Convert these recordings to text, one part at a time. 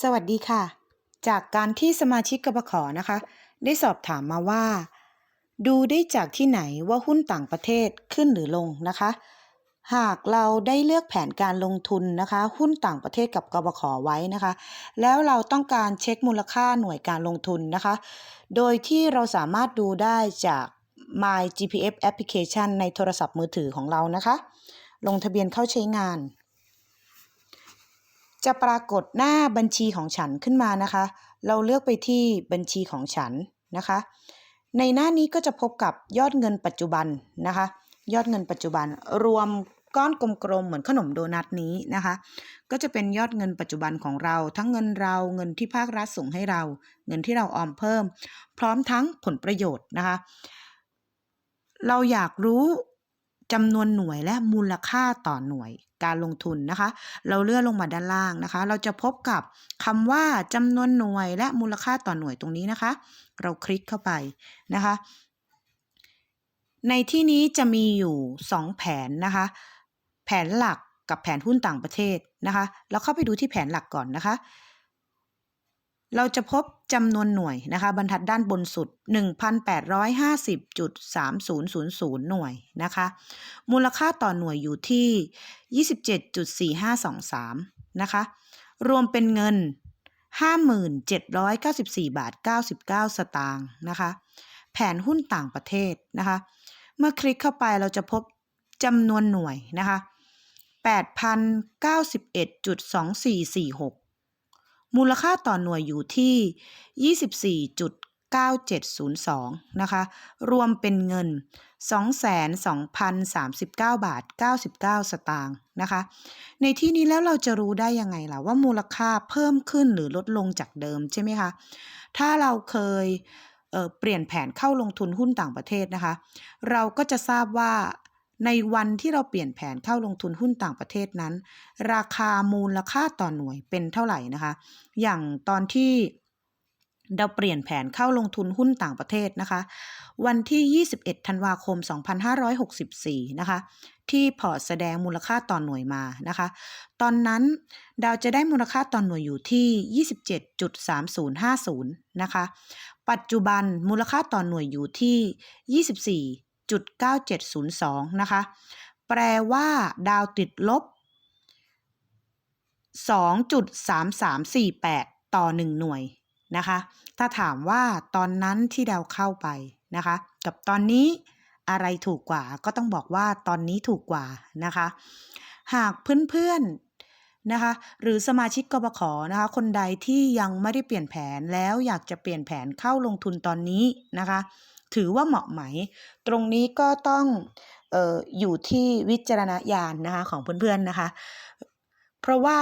สวัสดีค่ะ จากการที่สมาชิกกบขนะคะ ได้สอบถามมาว่า ดูได้จากที่ไหนว่าหุ้นต่างประเทศขึ้นหรือลงนะคะ หากเราได้เลือกแผนการลงทุนนะคะ หุ้นต่างประเทศกับกบขไว้นะคะ แล้วเราต้องการเช็คมูลค่าหน่วยการลงทุนนะคะ โดยที่เราสามารถดูได้จาก My GPF Application ในโทรศัพท์มือถือของเรานะคะ ลงทะเบียนเข้าใช้งาน จะปรากฏหน้าบัญชีของฉันขึ้นมานะคะ เราเลือกไปที่บัญชีของฉันนะคะ ในหน้านี้ก็จะพบกับยอดเงินปัจจุบันนะคะ ยอดเงินปัจจุบันรวมก้อนกลมๆเหมือนขนมโดนัทนี้นะคะ ก็จะเป็นยอดเงินปัจจุบันของเรา ทั้งเงินเราเงินที่ภาครัฐส่งให้เรา เงินที่เราออมเพิ่ม พร้อมทั้งผลประโยชน์นะคะ เราอยากรู้จำนวนหน่วยและมูลค่าต่อหน่วย การลงทุนนะคะ เราเลื่อนลงมาด้านล่างนะคะ เราจะพบกับคำว่าจำนวนหน่วยและมูลค่าต่อหน่วยตรงนี้นะคะ เราคลิกเข้าไปนะคะ ในที่นี้จะมีอยู่ 2 แผนนะคะ แผนหลักกับแผนหุ้นต่างประเทศนะคะ เราเข้าไปดูที่แผนหลักก่อนนะคะ เราจะพบจำนวนหน่วยนะคะ บรรทัดด้านบนสุด 1,850.3000 หน่วยนะคะ มูลค่าต่อหน่วยอยู่ที่ 27.4523 นะคะ รวมเป็นเงิน 5794บาท 99 สตางค์นะคะ แผนหุ้นต่างประเทศนะคะ เมื่อคลิกเข้าไปเราจะพบจำนวนหน่วยนะคะ 8,091.2446 มูลค่าต่อหน่วยอยู่ที่ 24.9702 นะคะ รวมเป็นเงิน 22,039 บาท 99 สตางค์นะคะ ในที่นี้แล้วเราจะรู้ได้ยังไงล่ะว่ามูลค่าเพิ่มขึ้นหรือลดลงจากเดิมใช่ไหมคะ ถ้าเราเคยเเปลี่ยนแผนเข้าลงทุนหุ้นต่างประเทศนะคะ เราก็จะทราบว่า ในวันที่เราเปลี่ยนแผนเข้าลงทุนหุ้นต่างประเทศนั้น ราคามูลค่าต่อหน่วยเป็นเท่าไหร่นะคะ อย่างตอนที่เราเปลี่ยนแผนเข้าลงทุนหุ้นต่างประเทศนะคะ วันที่ 21 ธันวาคม 2564 นะคะ ที่พอร์ตแสดงมูลค่าต่อหน่วยมานะคะ ตอนนั้นดาวจะได้มูลค่าต่อหน่วยอยู่ที่ 27.3050 นะคะ ปัจจุบันมูลค่าต่อหน่วยอยู่ที่ 24.9702 นะคะ แปลว่า ดาวติดลบ 2.3348 ต่อ 1 หน่วยนะคะ ถ้าถามว่าตอนนั้นที่ดาวเข้าไปนะคะ กับตอนนี้อะไรถูกกว่าก็ต้องบอกว่าตอนนี้ถูกกว่านะคะ หากเพื่อนๆนะคะ หรือสมาชิกกบขนะคะ คนใดที่ยังไม่ได้เปลี่ยนแผนแล้วอยากจะเปลี่ยนแผนเข้าลงทุนตอนนี้นะคะ ถือว่าเหมาะไหม ตรงนี้ก็ต้องอออยู่ที่วิจารณญาณนะคะของเพื่อนๆนะคะ เพราะว่า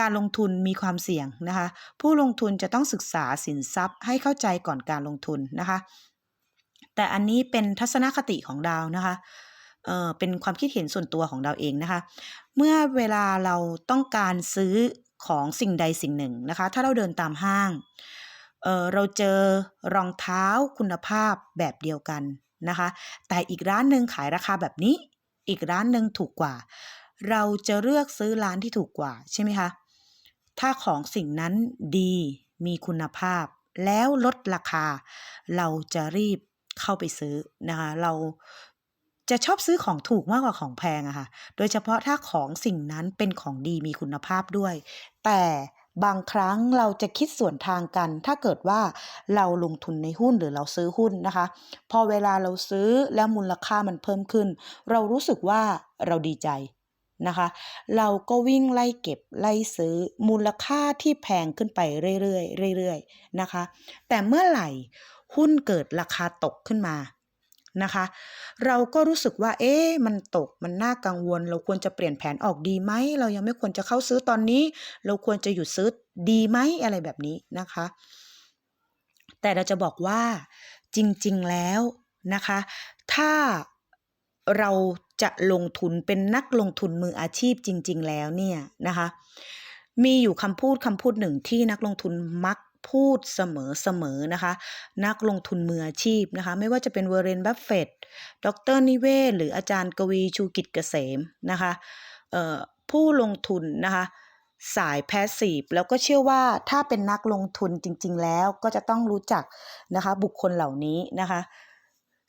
การลงทุนมีความเสี่ยงนะคะ ผู้ลงทุนจะต้องศึกษาสินทรัพย์ให้เข้าใจก่อนการลงทุนนะคะ แต่อันนี้เป็นทัศนคติของดาวนะคะเออเป็นความคิดเห็นส่วนตัวของดาวเองนะคะ เมื่อเวลาเราต้องการซื้อของสิ่งใดสิ่งหนึ่งนะคะ ถ้าเราเดินตามห้าง เเราเจอรองเท้าคุณภาพแบบเดียวกันนะคะ แต่อีกร้านหนึ่งขายราคาแบบนี้ อีกร้านหนึ่งถูกกว่า เราจะเลือกซื้อร้านที่ถูกกว่าใช่ไหมคะ ถ้าของสิ่งนั้นดีมีคุณภาพ แล้วลดราคา เราจะรีบเข้าไปซื้อนะคะ เราจะชอบซื้อของถูกมากกว่าของแพงอะค่ะ โดยเฉพาะถ้าของสิ่งนั้นเป็นของดีมีคุณภาพด้วย แต่ บางครั้งเราจะคิดส่วนทางกัน ถ้าเกิดว่าเราลงทุนในหุ้นหรือเราซื้อหุ้นนะคะ พอเวลาเราซื้อแล้วมูลค่ามันเพิ่มขึ้น เรารู้สึกว่าเราดีใจนะคะ เราก็วิ่งไล่เก็บไล่ซื้อมูลค่าที่แพงขึ้นไปเรื่อยๆเรื่อยๆนะคะ แต่เมื่อไหร่หุ้นเกิดราคาตกขึ้นมา นะคะ เราก็รู้สึกว่า เอ๊ะมันตกมันน่ากังวล เราควรจะเปลี่ยนแผนออกดีไหม เรายังไม่ควรจะเข้าซื้อตอนนี้ เราควรจะหยุดซื้อดีไหมอะไรแบบนี้นะคะ แต่เราจะบอกว่าจริง ๆ แล้วนะคะ ถ้าเราจะลงทุนเป็นนักลงทุนมืออาชีพจริง ๆ แล้วเนี่ยนะคะ มีอยู่คำพูดคำพูดหนึ่งที่นักลงทุนมัก พูดเสมอๆนะคะ นักลงทุนมืออาชีพนะคะ ไม่ว่าจะเป็นเวอร์เรนบัฟเฟตดรนิเวศ หรืออาจารย์กวีชูกิจเกษมนะคะผู้ลงทุนนะคะสายแพสซีฟแล้วก็เชื่อว่าถ้าเป็นนักลงทุนจริง ๆ แล้วก็จะต้องรู้จักนะคะบุคคลเหล่านี้นะคะ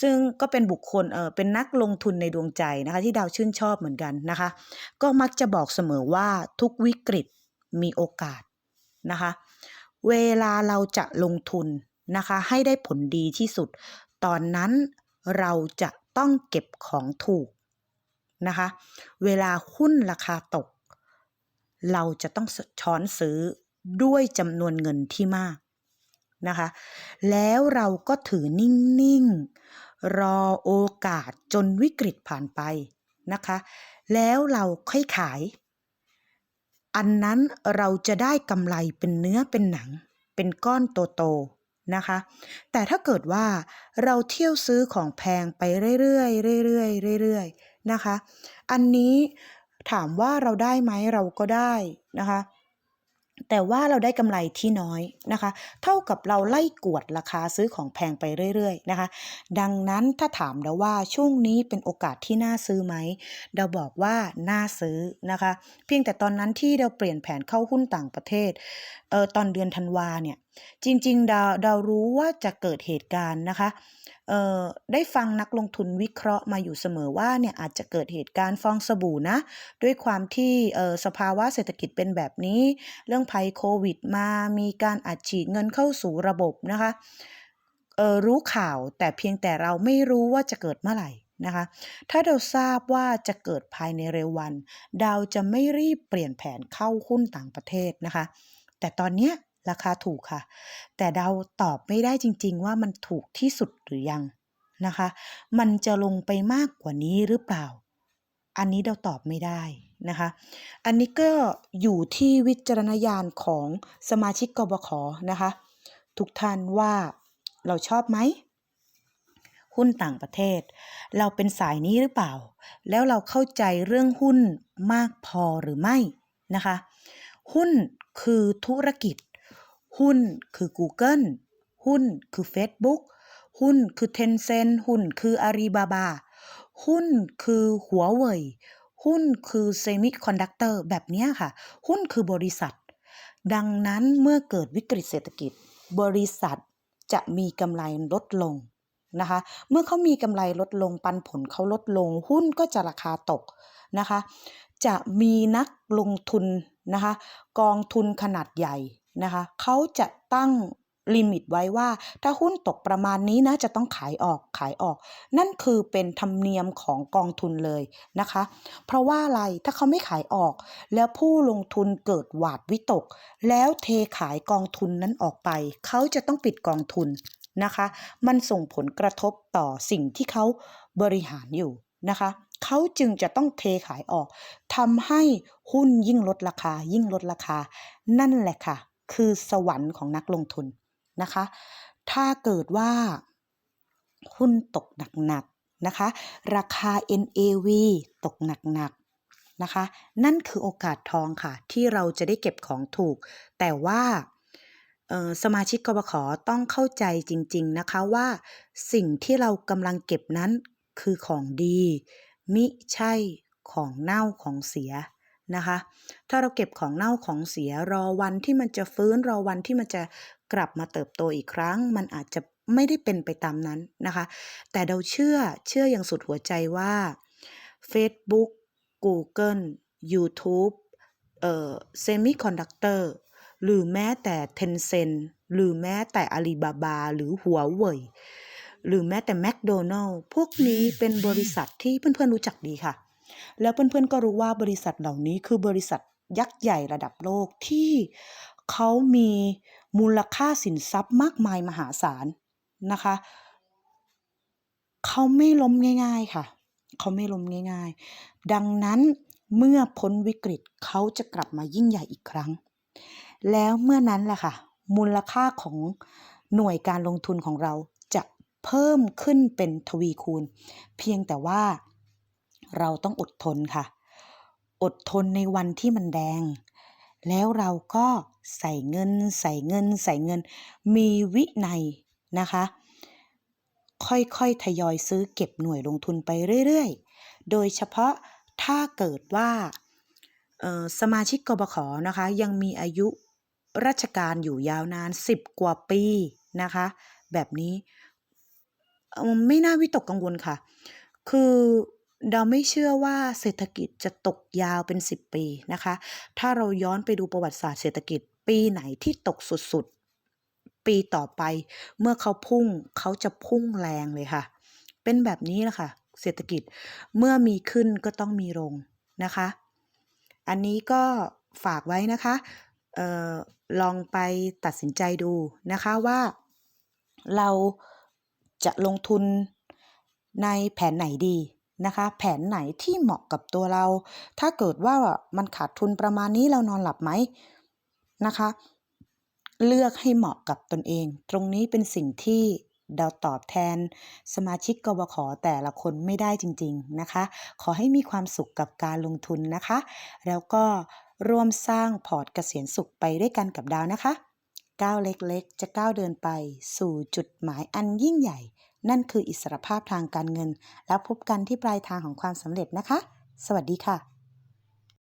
ซึ่งก็เป็นบุคคลเออเป็นนักลงทุนในดวงใจนะคะ ที่ดาวชื่นชอบเหมือนกันนะคะ ก็มักจะบอกเสมอว่าทุกวิกฤตมีโอกาสนะคะ เวลาเราจะลงทุนนะคะ ให้ได้ผลดีที่สุด ตอนนั้นเราจะต้องเก็บของถูกนะคะ เวลาหุ้นราคาตก เราจะต้องช้อนซื้อด้วยจำนวนเงินที่มากนะคะ แล้วเราก็ถือนิ่ง ๆ รอโอกาสจนวิกฤตผ่านไปนะคะ แล้วเราค่อยขาย อันนั้นเราจะได้กำไรเป็นเนื้อเป็นหนัง เป็นก้อนโตๆนะคะ แต่ถ้าเกิดว่าเราเที่ยวซื้อของแพงไปเรื่อยๆเรื่อยๆเรื่อยๆนะคะ อันนี้ถามว่าเราได้ไหมเราก็ได้นะคะ แต่ว่าเราได้กำไรที่น้อยนะคะ เท่ากับเราไล่กวดราคาซื้อของแพงไปเรื่อยๆนะคะ ดังนั้นถ้าถามเราว่าช่วงนี้เป็นโอกาสที่น่าซื้อไหมเราบอกว่าน่าซื้อนะคะ เพียงแต่ตอนนั้นที่เราเปลี่ยนแผนเข้าหุ้นต่างประเทศเออตอนเดือนธันวาเนี่ย จริงๆดาวดาวรู้ว่าจะเกิดเหตุการณ์นะคะเอ่อได้ฟังนักลงทุนวิเคราะห์มาอยู่เสมอว่าเนี่ยอาจจะเกิดเหตุการณ์ฟองสบู่นะ ด้วยความที่เอ่อสภาวะเศรษฐกิจเป็นแบบนี้ เรื่องภัยโควิดมามีการอัดฉีดเงินเข้าสู่ระบบนะคะเออรู้ข่าวแต่เพียงแต่เราไม่รู้ว่าจะเกิดเมื่อไหร่นะคะ ถ้าเราทราบว่าจะเกิดภายในเร็ววัน ดาวจะไม่รีบเปลี่ยนแผนเข้าหุ้นต่างประเทศนะคะ แต่ตอนเนี้ย ราคาถูกค่ะ แต่ดาตอบไม่ได้จริง ๆ ว่ามันถูกที่สุดหรือยังนะคะ มันจะลงไปมากกว่านี้หรือเปล่า อันนี้เราตอบไม่ได้นะคะ อันนี้ก็อยู่ที่วิจารณญาณของสมาชิกกบขนะคะ ทุกท่านว่าเราชอบไหมหุ้นต่างประเทศ เราเป็นสายนี้หรือเปล่า แล้วเราเข้าใจเรื่องหุ้นมากพอหรือไม่นะคะ หุ้นคือธุรกิจ หุ้นคือ Google หุ้นคือ Facebook หุ้นคือ Tencent หุ้นคือ Alibaba หุ้นคือหัวเว่ยหุ้นคือเซมิคอนดักเตอร์แบบนี้ค่ะ หุ้นคือบริษัท ดังนั้นเมื่อเกิดวิกฤตเศรษฐกิจ บริษัทจะมีกำไรลดลงนะคะ เมื่อเขามีกำไรลดลงปันผลเขาลดลง หุ้นก็จะราคาตกนะคะ จะมีนักลงทุนนะคะ กองทุนขนาดใหญ่ นะคะเขาจะตั้งลิมิตไว้ว่า ถ้าหุ้นตกประมาณนี้นะจะต้องขายออกขายออก นั่นคือเป็นธรรมเนียมของกองทุนเลยนะคะ เพราะว่าอะไรถ้าเขาไม่ขายออก แล้วผู้ลงทุนเกิดหวาดวิตก แล้วเทขายกองทุนนั้นออกไป เขาจะต้องปิดกองทุนนะคะ มันส่งผลกระทบต่อสิ่งที่เขาบริหารอยู่นะคะเขาจึงจะต้องเทขายออกทำให้หุ้นยิ่งลดราคายิ่งลดราคา นั่นแหละค่ะ คือสวรรค์ของนักลงทุนนะคะ ถ้าเกิดว่าหุ้นตกหนักๆนะคะ ราคา NAV ตกหนักๆนะคะ นั่นคือโอกาสทองค่ะ ที่เราจะได้เก็บของถูก แต่ว่าสมาชิกกบขต้องเข้าใจจริง ๆ นะคะว่าสิ่งที่เรากำลังเก็บนั้นคือของดี มิใช่ของเน่าของเสีย นะคะ ถ้าเราเก็บของเน่าของเสียรอวันที่มันจะฟื้นรอวันที่มันจะกลับมาเติบโตอีกครั้ง มันอาจจะไม่ได้เป็นไปตามนั้นนะคะ แต่เราเชื่อเชื่ออย่างสุดหัวใจว่า Facebook Google YouTube เอ่อ Semiconductor หรือแม้แต่ Tencent หรือแม้แต่ Alibaba หรือหัวเว่ยหรือแม้แต่ McDonald พวกนี้เป็นบริษัทที่เพื่อนๆรู้จักดีค่ะ แล้วเพื่อนๆก็รู้ว่าบริษัทเหล่านี้คือบริษัทยักษ์ใหญ่ระดับโลกที่เขามีมูลค่าสินทรัพย์มากมายมหาศาลนะคะเขาไม่ล้มง่าย ๆค่ะ เขาไม่ล้มง่าย ๆ ดังนั้นเมื่อพ้นวิกฤตเขาจะกลับมายิ่งใหญ่อีกครั้ง แล้วเมื่อนั้นแหละค่ะ มูลค่าของหน่วยการลงทุนของเราจะเพิ่มขึ้นเป็นทวีคูณ เพียงแต่ว่า เราต้องอดทนค่ะ อดทนในวันที่มันแดง แล้วเราก็ใส่เงิน ใส่เงิน ใส่เงิน มีวินัยนะคะ ค่อยๆทยอยซื้อเก็บหน่วยลงทุนไปเรื่อยๆ โดยเฉพาะถ้าเกิดว่าสมาชิกกบขนะคะ ยังมีอายุราชการอยู่ยาวนาน 10 กว่าปีนะคะ แบบนี้ไม่น่าวิตกกังวลค่ะ คือ เราไม่เชื่อว่าเศรษฐกิจจะตกยาวเป็น 10 ปีนะคะ ถ้าเราย้อนไปดูประวัติศาสตร์เศรษฐกิจ ปีไหนที่ตกสุดๆ ปีต่อไป เมื่อเขาพุ่งเขาจะพุ่งแรงเลยค่ะ เป็นแบบนี้แหละค่ะ เศรษฐกิจเมื่อมีขึ้นก็ต้องมีลงนะคะ อันนี้ก็ฝากไว้นะคะออลองไปตัดสินใจดูนะคะว่าเราจะลงทุนในแผนไหนดี นะคะ แผนไหนที่เหมาะกับตัวเรา ถ้าเกิดว่ามันขาดทุนประมาณนี้เรานอนหลับไหมนะคะ เลือกให้เหมาะกับตนเอง ตรงนี้เป็นสิ่งที่เราตอบแทนสมาชิกกบขแต่ละคนไม่ได้จริง ๆนะคะ ขอให้มีความสุขกับการลงทุนนะคะ แล้วก็ร่วมสร้างพอร์ตเกษียณสุขไปด้วยกันกับดาวนะคะก้าวเล็กๆ จะก้าวเดินไปสู่จุดหมายอันยิ่งใหญ่ นั่นคืออิสรภาพทางการเงิน แล้วพบกันที่ปลายทางของความสำเร็จนะคะ สวัสดีค่ะ